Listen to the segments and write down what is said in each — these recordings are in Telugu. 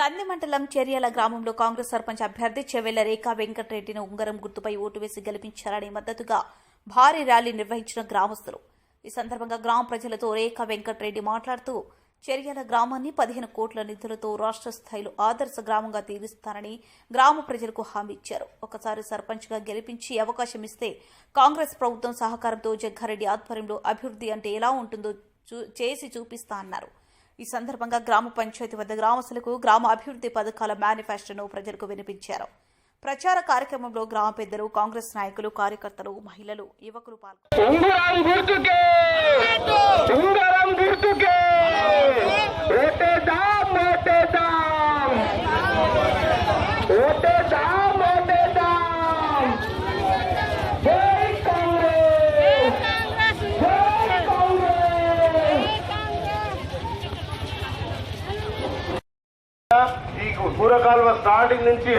కంది మండలం చెర్యాల గ్రామంలో కాంగ్రెస్ సర్పంచ్ అభ్యర్థి చెవెల్ల రేఖా వెంకటరెడ్డిని ఉంగరం గుర్తుపై ఓటు వేసి గెలిపించారని మద్దతుగా భారీ ర్యాలీ నిర్వహించిన గ్రామస్తులు. ఈ సందర్భంగా గ్రామ ప్రజలతో రేఖా వెంకటరెడ్డి మాట్లాడుతూ చెర్యాల గ్రామాన్ని పదిహేను కోట్ల నిధులతో రాష్ట్ర స్థాయిలో ఆదర్శ గ్రామంగా తీరుస్తానని గ్రామ ప్రజలకు హామీ ఇచ్చారు. ఒకసారి సర్పంచ్గా గెలిపించి అవకాశం ఇస్తే కాంగ్రెస్ ప్రభుత్వం సహకారంతో జగ్గారెడ్డి ఆధ్వర్యంలో అభివృద్ధి అంటే ఎలా ఉంటుందో చూ- చేసి చూపిస్తా అన్నారు. ఈ సందర్భంగా గ్రామ పంచాయతీ వద్ద గ్రామస్తులకు గ్రామ అభివృద్ధి పథకాల మేనిఫెస్టోను ప్రజలకు వినిపించారు. ప్రచార కార్యక్రమంలో గ్రామ పెద్దలు కాంగ్రెస్ నాయకులు కార్యకర్తలు మహిళలు యువకులు పాల్గొన్నారు ఉంగరం గుర్తుకే ఉంగరం గుర్తుకే ఓటేద్దాం ఓటేద్దాం ఓటేద్దాం ఓటేద్దాం జై కాంగ్రెస్ జై కాంగ్రెస్ ఈ పూరకాలువ స్టార్టింగ్ నుంచి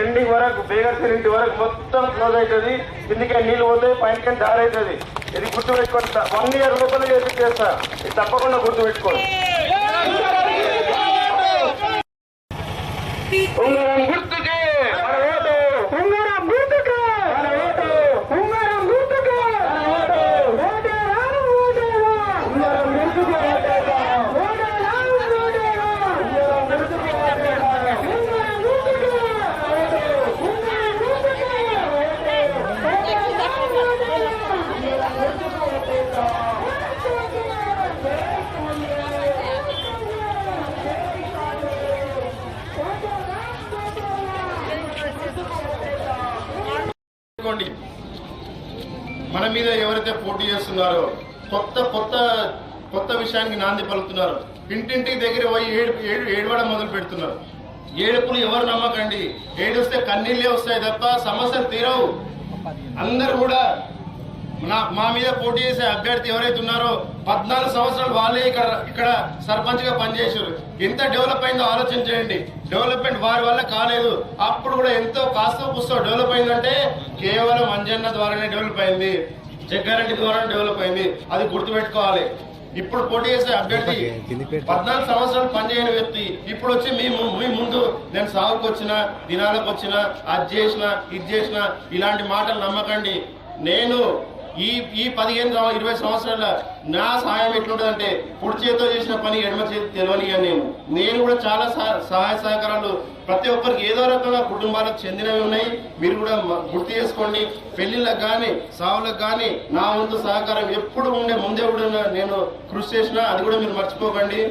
బేగర్సన్ ఇంటి వరకు మొత్తం క్లోజ్ అవుతుంది కిందికి నీళ్ళు పోతే పైన దారి అవుతుంది ఇది గుర్తు పెట్టుకోండి వన్ ఇయర్ లోపల చేసి చేస్తా ఇది తప్పకుండా గుర్తు పెట్టుకోండి ఉంగరం గుర్తుకే మన ఓటు ఉంగరం గుర్తుకే మన ఓటు ఉంగరం గుర్తుకే ఓటేరాం ఓటేరాం ఉంగరం గుర్తుకే ఓటేద్దాం. ఓటేరాం ఓటేరాం ఉంగరం గుర్తుకే ఓటేద్దాం. ఉంగరం గుర్తుకే ఉంగరం గుర్తుకే చేసుకోండి మన మీద ఎవరైతే పోటీ చేస్తున్నారో కొత్త కొత్త కొత్త విషయానికి నాంది పలుకుతున్నారు. ఇంటింటికి దగ్గర పోయి ఏడు ఏడు ఏడవడం మొదలు పెడుతున్నారు. ఏడుపులు ఎవరు నమ్మకండి? ఏడుస్తే కన్నీళ్ళే వస్తాయి తప్ప సమస్యలు తీరవు. అందరు కూడా నా మా మీద పోటీ చేసే అభ్యర్థి ఎవరైతే ఉన్నారో పద్నాలుగు సంవత్సరాలు వాళ్ళే ఇక్కడ ఇక్కడ సర్పంచ్గా పనిచేశారు. ఎంత డెవలప్ అయిందో ఆలోచన చేయండి. డెవలప్మెంట్ వారి వల్ల కాలేదు. అప్పుడు కూడా ఎంతో కాస్త పుస్తకం డెవలప్ అయిందంటే కేవలం అంజన్న ద్వారానే డెవలప్ అయింది. జగ్గారెడ్డి ద్వారా డెవలప్ అయింది. అది గుర్తుపెట్టుకోవాలి. ఇప్పుడు పోటీ చేసే అభ్యర్థి పద్నాలుగు సంవత్సరాలు పనిచేయని వ్యక్తి. ఇప్పుడు వచ్చి మీ ము- మీ ముందు నేను సాగుకు వచ్చిన దినాలకు వచ్చిన అది చేసిన ఇది చేసిన ఇలాంటి మాటలు నమ్మకండి. నేను ఈ ఈ పదిహేను ఇరవై సంవత్సరాల నా సహాయం ఎట్లుంటుందంటే కుడి చేతితో చేసిన పని ఎడమ చేతి తెలియనిగా నేను. నేను కూడా చాలా సహాయ సహకారాలు ప్రతి ఒక్కరికి ఏదో రకంగా కుటుంబాలకు చెందినవి ఉన్నాయి. మీరు కూడా గుర్తు చేసుకోండి. పెళ్ళిళ్ళకు కానీ సావులకు కానీ నా వంతు సహకారం ఎప్పుడు ఉండే ముందే కూడా నేను కృషి చేసినా అది కూడా మీరు మర్చిపోకండి.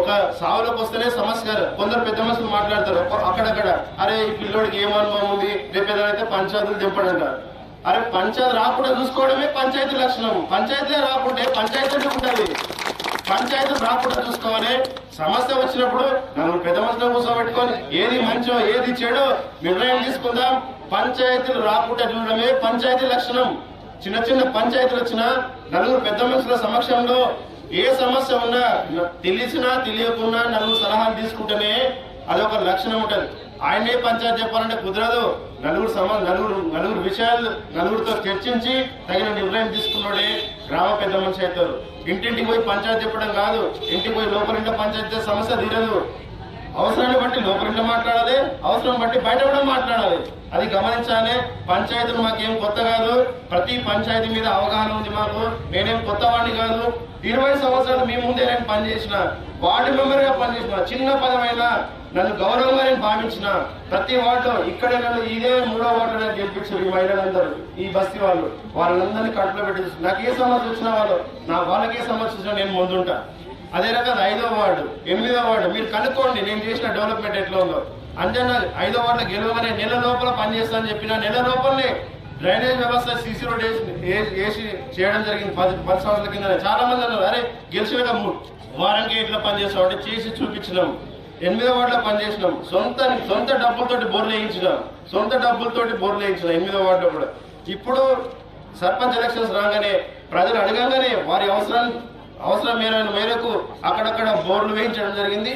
ఒక సావులకు వస్తేనే సమస్య కాదు. కొందరు పెద్ద మనుషులు మాట్లాడతారు. అక్కడక్కడ అరే ఈ పిల్లోడికి ఏం అనుభవం ఉంది? రేపు ఏదైతే పంచాయతీలు దింపడంటారు అరే పంచాయతీ రాకుండా చూసుకోవడమే పంచాయతీ లక్షణం పంచాయతీ రాకుంటే పంచాయతీ ఉంటుంది పంచాయతీ రాకుండా చూసుకోవాలి. సమస్య వచ్చినప్పుడు నన్ను పెద్ద మనుషులు కూర్చోబెట్టుకొని ఏది మంచో ఏది చెడో నిర్ణయం తీసుకుందాం. పంచాయతీలు రాకుండా చూడడమే పంచాయతీ లక్షణం. చిన్న చిన్న పంచాయతీలు వచ్చినా నలుగురు పెద్ద మనుషుల సమక్షంలో ఏ సమస్య ఉన్నా తెలిసినా తెలియకున్నా నలుగురు సలహాలు తీసుకుంటేనే అదొక లక్షణం ఉంటుంది. ఆయనే పంచాయతీ చెప్పాలంటే కుదరదు. నలుగురు సమా నలుగురు నలుగురు విషయాలు నలుగురితో చర్చించి తగిన నిర్ణయం తీసుకున్నాడే గ్రామ పెద్ద మనిషి అవుతారు. ఇంటింటికి పోయి పంచాయతీ చెప్పడం కాదు. ఇంటికి పోయి లోపలింట పంచాయతీ సమస్య తీరదు. అవసరాన్ని బట్టి లోపలిలో మాట్లాడాలి అవసరం బట్టి బయట కూడా మాట్లాడాలి. అది గమనించాలి. పంచాయతీలు మాకేం కొత్త కాదు. ప్రతి పంచాయతీ మీద అవగాహన ఉంది మాకు. నేనేం కొత్త వాడిని కాదు. ఇరవై సంవత్సరాలు మీ ముందే నేను పనిచేసిన వార్డు మెంబర్గా పనిచేసిన చిన్న పదమైన నన్ను గౌరవంగా నేను భావించిన ప్రతి వార్డులో ఇక్కడే నన్ను ఇదే మూడో వార్డు నేను గెలిపించారు ఈ మహిళలందరూ ఈ బస్తీ వాళ్ళు. వాళ్ళందరినీ కడుపులో పెట్టి నాకు ఏ సమస్య వచ్చినా వాళ్ళు నా వాళ్ళకే సమస్య వచ్చినా నేను ముందుంటా. అదే రకంగా ఐదో వార్డు ఎనిమిదో వార్డు మీరు కనుక్కోండి నేను చేసిన డెవలప్మెంట్ ఎట్లా ఉందో. అంజన్న ఐదో వార్డులో గెలవగానే నెల లోపల పనిచేస్తానని చెప్పిన నెల లోపలనే డ్రైనేజ్ వ్యవస్థ సీసీ రోడ్ వేసి చేయడం జరిగింది. పది పది సంవత్సరాల కింద చాలా మంది అన్నారు అరే గెలిచినాక మూడు. వారానికి ఇట్లా పనిచేస్తాం అంటే చేసి చూపించినాం. ఎనిమిదో వార్డులో పనిచేసినాం. సొంత సొంత డబ్బులతోటి బోర్లు వేయించినాం. సొంత డబ్బులతోటి బోర్లు వేయించినాం ఎనిమిదో వార్డులో కూడా. ఇప్పుడు సర్పంచ్ ఎలక్షన్స్ రాగానే ప్రజలు అడగంగానే వారి అవసరాన్ని అవసరం మేరకు అక్కడక్కడ బోర్లు వేయించడం జరిగింది.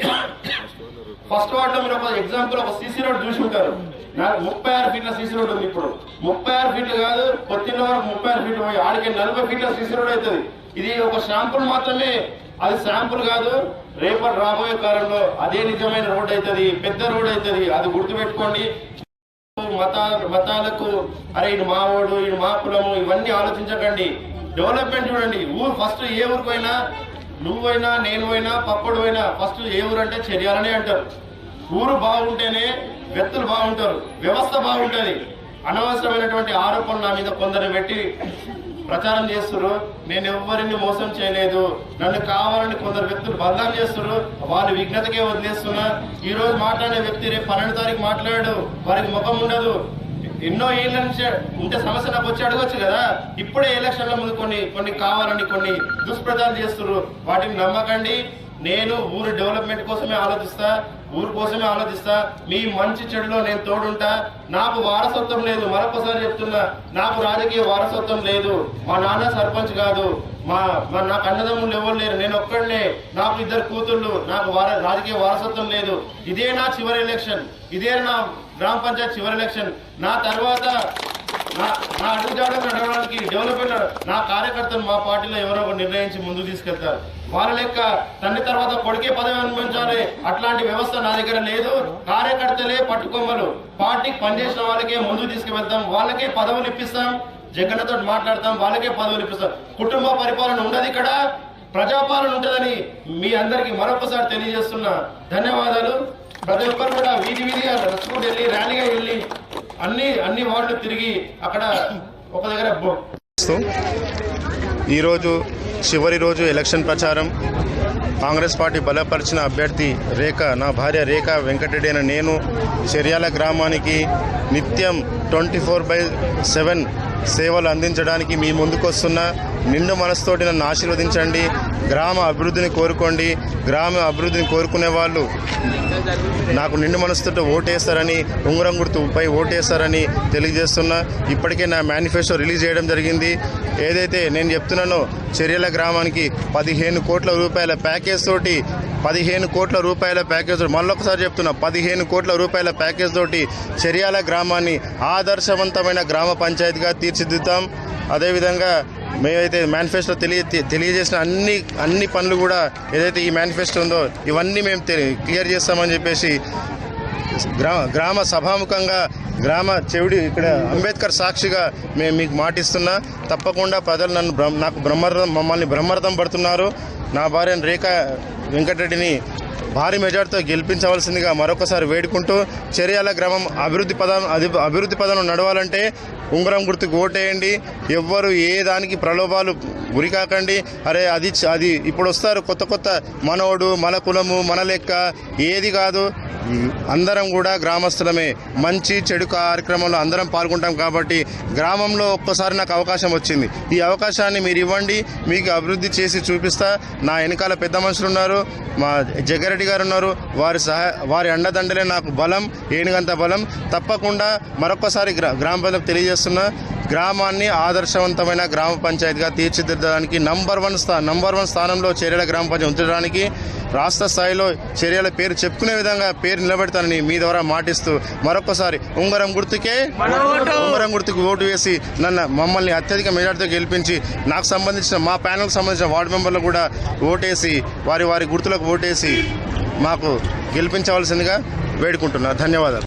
ఫస్ట్ వార్డ్లో మీరు ఒక ఎగ్జాంపుల్ ఒక సీసీ రోడ్ చూసి ఉంటారు. ముప్పై ఆరు ఫీట్ల సీసీ రోడ్ ఉంది ఇప్పుడు. ముప్పై ఆరు ఫీట్లు కాదు పొత్తిన వరకు ముప్పై ఆరు ఫీట్లు పోయి ఆడికి నలభై ఫీట్ల సీసీ రోడ్ అవుతుంది. ఇది ఒక శాంపుల్ మాత్రమే. అది శాంపుల్ కాదు రేపటి రాబోయే కాలంలో అదే నిజమైన రోడ్ అవుతుంది పెద్ద రోడ్ అవుతుంది. అది గుర్తుపెట్టుకోండి. మత మతాలకు అరే ఇది మావోడు ఇది మా కులము ఇవన్నీ ఆలోచించకండి. డెవలప్మెంట్ చూడండి. ఊరు ఫస్ట్ ఏ ఊరికి పోయినా నువ్వైనా నేను పోయినా పప్పుడు పోయినా ఫస్ట్ ఏ ఊరు అంటే చర్యాలనే అంటారు. ఊరు బాగుంటేనే వ్యక్తులు బాగుంటారు. వ్యవస్థ బాగుంటుంది. అనవసరమైనటువంటి ఆరోపణలు నా మీద కొందరు పెట్టి ప్రచారం చేస్తున్నారు నేను ఎవరిని మోసం చేయలేదు. నన్ను కావాలని కొందరు వ్యక్తులు బదనాం చేస్తున్నారు వాళ్ళ విఘ్నతకే వదిలేస్తున్నా. ఈ రోజు మాట్లాడే వ్యక్తి రేపు పన్నెండు తారీఖు మాట్లాడాడు వారికి ముఖం ఉండదు. ఎన్నో ఏళ్ళ నుంచి ఉంటే సమస్య నాకు వచ్చి అడగొచ్చు కదా? ఇప్పుడే ఎలక్షన్ల ముందు కొన్ని కొన్ని కావాలని కొన్ని దుష్ప్రచారం చేస్తున్నారు. వాటిని నమ్మకండి. నేను ఊరు డెవలప్మెంట్ కోసమే ఆలోచిస్తా ఊరు కోసమే ఆలోచిస్తా. మీ మంచి చెడులో నేను తోడుంటా. నాకు వారసత్వం లేదు. మరొకసారి చెప్తున్నా నాకు రాజకీయ వారసత్వం లేదు. మా నాన్న సర్పంచ్ కాదు. మా మా నాకు అన్నదమ్ములు ఎవరు లేరు. నేను ఒక్కడనే. నాకు ఇద్దరు కూతుళ్ళు. నాకు వార రాజకీయ వారసత్వం లేదు. ఇదే నా చివరి ఎలక్షన్. ఇదే నా గ్రామ పంచాయత్ చివరి ఎలక్షన్ నా తర్వాత నా నా అడుగుజాడలు నడవడానికి డెవలప్మెంట్ నా కార్యకర్తలు మా పార్టీలో ఎవరో ఒకరు నిర్ణయించి ముందుకు తీసుకెళ్తారు. వాళ్ళ లెక్క తండ్రి తర్వాత కొడుకే పదవి అనుభవించాలి. అట్లాంటి వ్యవస్థ నా దగ్గర లేదు. కార్యకర్తలే పట్టుకొమ్మలు. పార్టీకి పనిచేసిన వాళ్ళకే ముందుకు తీసుకువెళ్తాం. వాళ్ళకే పదవులు ఇప్పిస్తాం. జగన్తో మాట్లాడతాం. వాళ్ళకే పదవులు ఇప్పిస్తాం. కుటుంబ పరిపాలన ఉండదు ఇక్కడ. ప్రజాపాలన ఉంటుందని మీ అందరికి మరొకసారి తెలియజేస్తున్నా. ధన్యవాదాలు. ప్రతి ఒక్కరు కూడా వీధి వీధిగా నడుచుకుంటూ వెళ్ళి ర్యాలీగా వెళ్ళి అన్ని అన్ని వార్డులు తిరిగి అక్కడ ఒక దగ్గర ఈరోజు చివరి రోజు ఎలక్షన్ ప్రచారం. కాంగ్రెస్ పార్టీ బలపరిచిన అభ్యర్థి రేఖ నా భార్య రేఖ వెంకటరెడ్డి అయిన నేను చర్యాల గ్రామానికి నిత్యం ట్వంటీ ఫోర్ బై సెవెన్ సేవలు అందించడానికి మీ ముందుకొస్తున్న. నిండు మనసుతోటి నన్ను ఆశీర్వదించండి. గ్రామ అభివృద్ధిని కోరుకోండి. గ్రామ అభివృద్ధిని కోరుకునే వాళ్ళు నాకు నిండు మనసుతో ఓటేస్తారని ఉంగరం గుర్తుపై ఓటేస్తారని తెలియజేస్తున్నా. ఇప్పటికే నా మేనిఫెస్టో రిలీజ్ చేయడం జరిగింది. ఏదైతే నేను చెప్తున్నానో చర్యల గ్రామానికి పదిహేను కోట్ల రూపాయల ప్యాకేజ్ తోటి పదిహేను కోట్ల రూపాయల ప్యాకేజ్ మళ్ళొకసారి చెప్తున్నా పదిహేను కోట్ల రూపాయల ప్యాకేజ్ తోటి చర్యాల గ్రామాన్ని ఆదర్శవంతమైన గ్రామ పంచాయతీగా తీర్చిదిద్దాం. అదేవిధంగా మేమైతే మేనిఫెస్టో తెలియ తెలియజేసిన అన్ని అన్ని పనులు కూడా ఏదైతే ఈ మేనిఫెస్టో ఉందో ఇవన్నీ మేము క్లియర్ చేస్తామని చెప్పేసి గ్రామ గ్రామ సభాముఖంగా గ్రామ చెవిడి ఇక్కడ అంబేద్కర్ సాక్షిగా మేము మీకు మాటిస్తున్నా. తప్పకుండా ప్రజలు నన్ను నాకు బ్రహ్మరథం మమ్మల్ని బ్రహ్మరథం పడుతున్నారు. నా భార్య రేఖ వెంకటరెడ్డిని భారీ మెజార్టీతో గెలిపించవలసిందిగా మరొకసారి వేడుకుంటూ చర్యాల గ్రామం అభివృద్ధి పదం అభివృద్ధి పదంలో నడవాలంటే ఉంగరం గుర్తుకు ఓటేయండి. ఎవ్వరు ఏ దానికి ప్రలోభాలు గురికాకండి అరే అది చ- అది ఇప్పుడు వస్తారు కొత్త కొత్త మనోడు మన కులము మన లెక్క. ఏది కాదు. అందరం కూడా గ్రామస్తులమే. మంచి చెడు కార్యక్రమంలో అందరం పాల్గొంటాం కాబట్టి గ్రామంలో ఒక్కసారి నాకు అవకాశం వచ్చింది. ఈ అవకాశాన్ని మీరు ఇవ్వండి. మీకు అభివృద్ధి చేసి చూపిస్తా. నా వెనకాల పెద్ద మనుషులు ఉన్నారు. మా జగ్గారెడ్డి గారు ఉన్నారు. వారి సహా వారి అండదండలే నాకు బలం ఏనుగంత బలం. తప్పకుండా మరొకసారి గ్రా గ్రామ ప్రజలకు తెలియజేస్తున్నా గ్రామాన్ని ఆదర్శవంతమైన గ్రామ పంచాయతీగా తీర్చిదిద్దడానికి నంబర్ వన్ స్థా నంబర్ వన్ స్థానంలో చర్యల గ్రామ పంచాయతీ ఉంచడానికి రాష్ట్ర స్థాయిలో చర్యల పేరు చెప్పుకునే విధంగా పేరు నిలబెడతానని మీ ద్వారా మాటిస్తూ మరొకసారి ఉంగరం గుర్తుకే ఉంగరం గుర్తుకు ఓటు వేసి నన్ను మమ్మల్ని అత్యధిక మెజార్టీతో గెలిపించి నాకు సంబంధించిన మా ప్యానల్కి సంబంధించిన వార్డు మెంబర్లు కూడా ఓటేసి వారి వారి గుర్తులకు ఓటేసి మాకు గెలిపించవలసిందిగా వేడుకుంటున్నా. ధన్యవాదాలు.